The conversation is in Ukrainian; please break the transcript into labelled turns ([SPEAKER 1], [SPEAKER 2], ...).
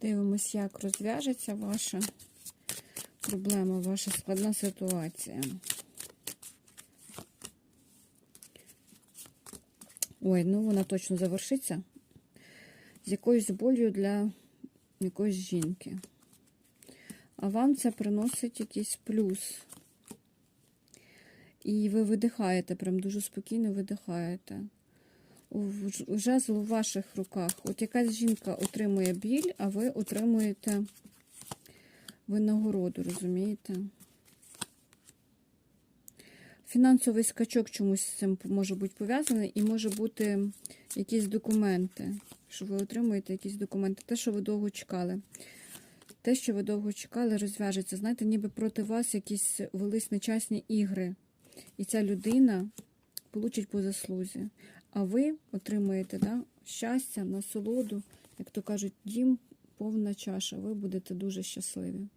[SPEAKER 1] Подивимось, як розв'яжеться ваша проблема, ваша складна ситуація. Ой, ну вона точно завершиться з якоюсь болью для якоїсь жінки. А вам це приносить якийсь плюс. І ви видихаєте, прям дуже спокійно видихаєте. Жезл у ваших руках. От якась жінка отримує біль, а ви отримуєте винагороду, розумієте? Фінансовий скачок чомусь з цим може бути пов'язаний, і може бути якісь документи, що ви отримуєте якісь документи, те, що ви довго чекали. Те, що ви довго чекали, розв'яжеться. Знаєте, ніби проти вас якісь велись нечасні ігри. І ця людина получить по заслузі. А ви отримаєте да, щастя, насолоду, як то кажуть, дім, повна чаша. Ви будете дуже щасливі.